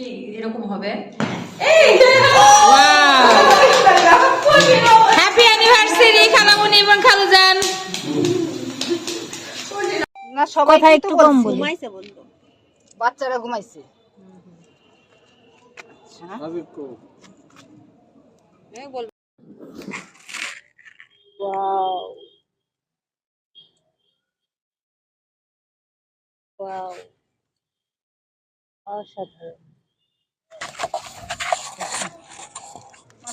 কি এরকম হবে হ্যাপি অ্যানিভার্সারি খালামুনি এবং খালুজান না সবাই কথা একটু কম বলি বাচ্চারা ঘুমাইছে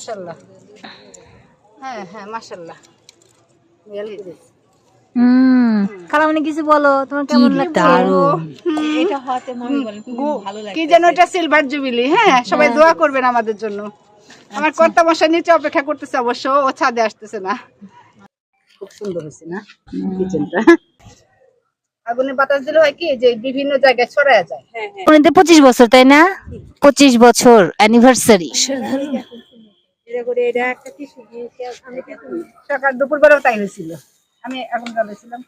মাশাল্লাহ হ্যাঁ হ্যাঁ মাশাল্লাহ হুম। খালামুনি কিছু বলো? তোমার কেমন এটা হতে বলেন ভালো লাগে কি যেন এটা সিলভার জুবিলি হ্যাঁ সবাই দোয়া করবেন আমাদের জন্য। আমার কর্তা মশাই নিচে অপেক্ষা করতেছে অবশ্য ও ছাদে আসতেছে না। খুব সুন্দর হয়েছে না? কিচেনটা আগুনে বাতাস দিলে হয় কি যে বিভিন্ন জায়গায় ছড়ায় যায়। পঁচিশ বছর তাই না? পঁচিশ বছর অ্যানিভার্সারি সকাল দুপুর বেলাও তাই হয়েছিল। আমি আগুন জ্বালাইছিলাম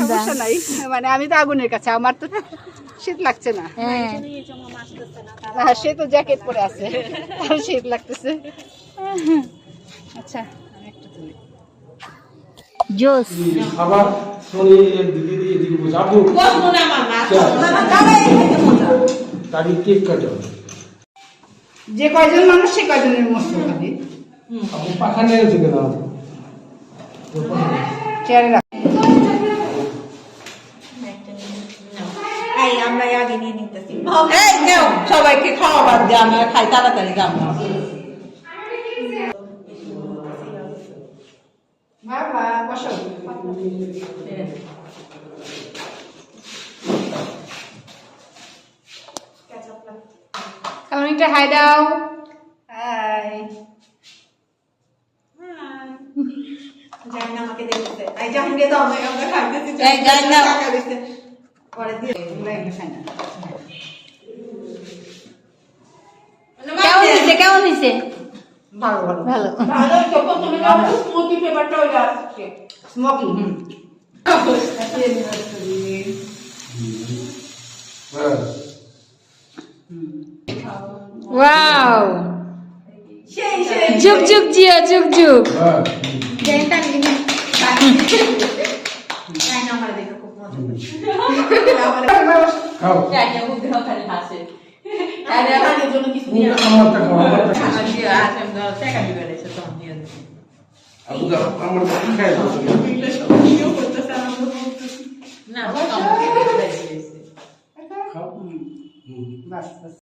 সমস্যা নাই। মানে আমি তো আগুনের কাছে আমার তো শীত লাগছে না। হ্যাঁ। সে তো জ্যাকেট পরে আছে। আর শীত লাগতেছে। আচ্ছা। জোস খাবার শনি এদিকে বসে আপু কেক কাটে যে কয়জন মানুষ সে কয়জনের মস্ত খাবি পাখা নিয়ে থেকে দাও চেয়ারে রাখ এই আমরা আগে নিয়ে নিতেছি। এই সবাইকে খাওয়াবার দিয়ে আমরা খাই তাড়াতাড়ি গামলা বাবা বসো। কালমিটা হাই দাও হাই জানি আমাকে দেখতে। এই জাহাঙ্গীর দাও আমরা আমরা খাইতেছি এই জানি না পরে দিয়ে খাই না কেমন হয়েছে? কেমন হয়েছে? ভালো ভালো। ভালো। ভালো যখন তুমি স্মোকি ফ্লেভারটা ওইটা আসছে স্মোকি হুম। বলতেছি না আমাকে দিয়েছে। খাও। হুম বাস বাস।